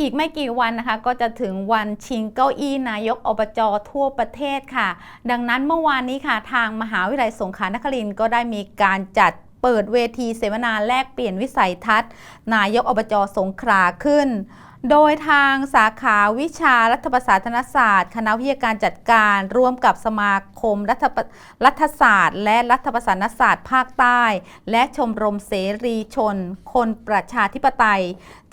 อีกไม่กี่วันนะคะก็จะถึงวันชิงเก้าอี้นายกอบจทั่วประเทศค่ะ ดังนั้นเมื่อวานนี้ค่ะทางมหาวิทยาลัยสงขลานครินทร์ก็ได้มีการจัดเปิดเวทีเสวนาแลกเปลี่ยนวิสัยทัศน์ นายกอบจสงขลาขึ้น โดยทางสาขาวิชารัฐประศาสนศาสตร์ คณะวิทยาการจัดการร่วมกับสมาคมรัฐรัฐศาสตร์ และรัฐประศาสนศาสตร์ ภาคใต้ และชมรมเสรีชน คนประชาธิปไตย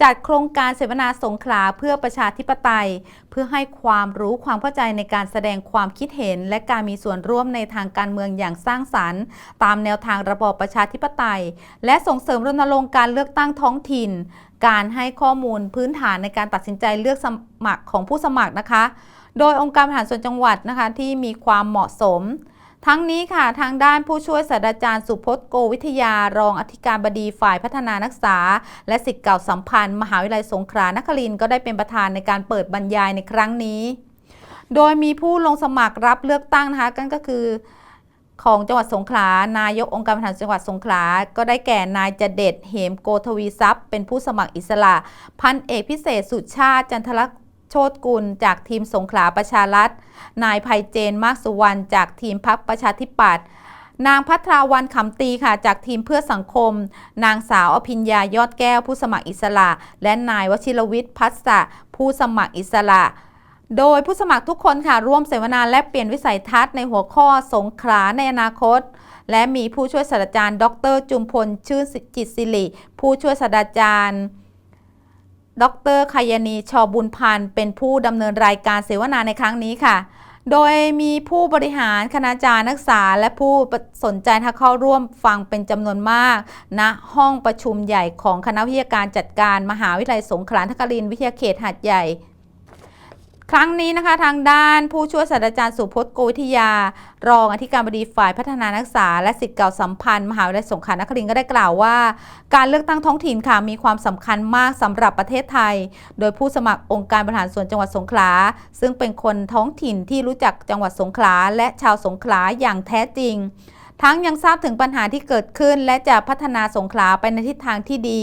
จัดโครงการเสวนาสงขลาเพื่อประชาธิปไตย เพื่อให้ความรู้ความเข้าใจในการแสดงความคิดเห็น และการมีส่วนร่วมในทางการเมืองอย่างสร้างสรรค์ ตามแนวทางระบอบประชาธิปไตย และส่งเสริมรณรงค์การเลือกตั้งท้องถิ่น การให้ข้อมูลพื้นฐานในการตัดสินใจเลือกสมัครของผู้สมัครนะคะ โดยองค์การบริหารส่วนจังหวัดนะคะที่มีความเหมาะสม ทั้งนี้ค่ะทางด้านผู้ช่วยศาสตราจารย์สุพจน์โกวิทยารองอธิการบดีฝ่ายพัฒนานักศึกษา และสิทธิ์เก่าสัมพันธ์ มหาวิทยาลัยสงขลานครินทร์ก็ได้เป็นประธานในการเปิดบรรยายในครั้งนี้ โดยมีผู้ลงสมัครรับเลือกตั้งนะคะกันก็คือ ของจังหวัดสงขลานายกองค์การบริหารจังหวัดสงขลา ก็ได้แก่นายจเด็ดเหมโกทวีทรัพย์ เป็นผู้สมัครอิสระ พันเอกพิเศษสุชาติจันทรโชตกุล จากทีมสงขลาประชารัฐ นายภัยเจนมากสุวรรณจากทีมพักประชาธิปัตย์นางพัทราวันขำตีค่ะ จากทีมเพื่อสังคม นางสาวอภิญญายอดแก้วผู้สมัครอิสระ และนายวชิรวิทย์พัสสะผู้สมัครอิสระ โดยผู้สมัครทุกคนค่ะร่วมเสวนาและเปลี่ยนวิสัยทัศน์ในหัวข้อสงขลาในอนาคต และมีผู้ช่วยศาสตราจารย์ ดร จุมพล ชื่นจิตสิริผู้ช่วยศาสตราจารย์ ดรคายนีชอบุญพันธ์เป็นผู้ดำเนินรายการเสวนาในครั้งนี้ค่ะ โดยมีผู้บริหารคณาจารย์นักศึกษา และผู้สนใจเข้าร่วมฟังเป็นจำนวนมากณนะห้องประชุมใหญ่ของคณะวิทยาการจัดการมหาวิทยาลัยสงขลานครินทร์วิทยาเขตหาดใหญ่ ครั้งนี้นะคะทางด้านผู้ช่วยศาสตราจารย์สุพจน์โกวิทยา รองอธิการบดีฝ่ายพัฒนานักศึกษา และสิทธิ์เก่าสัมพันธ์มหาวิทยาลัยสงขลานครินทร์ก็ได้กล่าวว่า การเลือกตั้งท้องถิ่นค่ะมีความสำคัญมากสำหรับประเทศไทย โดยผู้สมัครองค์การบริหารส่วนจังหวัดสงขลา ซึ่งเป็นคนท้องถิ่นที่รู้จักจังหวัดสงขลาและชาวสงขลาอย่างแท้จริง ทั้งยังทราบถึงปัญหาที่เกิดขึ้น และจะพัฒนาสงขลาไปในทิศทางที่ดี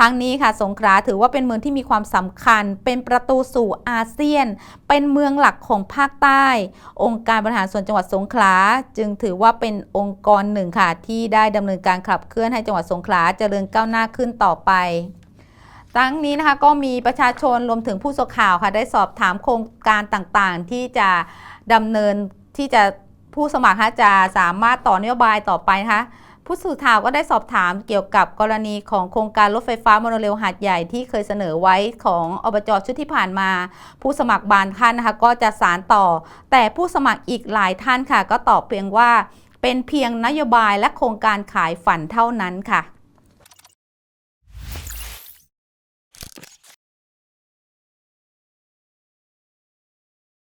ทั้งนี้ค่ะสงขลาถือว่าเป็นเมืองที่มีความสำคัญ เป็นประตูสู่อาเซียน เป็นเมืองหลักของภาคใต้ องค์การบริหารส่วนจังหวัดสงขลาจึงถือว่าเป็นองค์กรหนึ่งค่ะที่ได้ดำเนินการขับเคลื่อนให้จังหวัดสงขลาเจริญก้าวหน้าขึ้นต่อไปทั้งนี้นะคะก็มีประชาชนรวมถึงผู้สื่อข่าวค่ะได้สอบถามโครงการต่างๆ ที่จะดำเนินที่จะ ผู้สมัครจะสามารถต่อนโยบายต่อไปนะคะผู้สื่อข่าวก็ได้สอบถามเกี่ยวกับกรณีของโครงการรถไฟฟ้าโมโนเรลหาดใหญ่ที่เคยเสนอไว้ของอบจชุดที่ผ่านมา ผู้สมัครบางท่านนะคะก็จะสารต่อ แต่ผู้สมัครอีกหลายท่านค่ะ ก็ตอบเพียงว่าเป็นเพียงนโยบายและโครงการขายฝันเท่านั้นค่ะ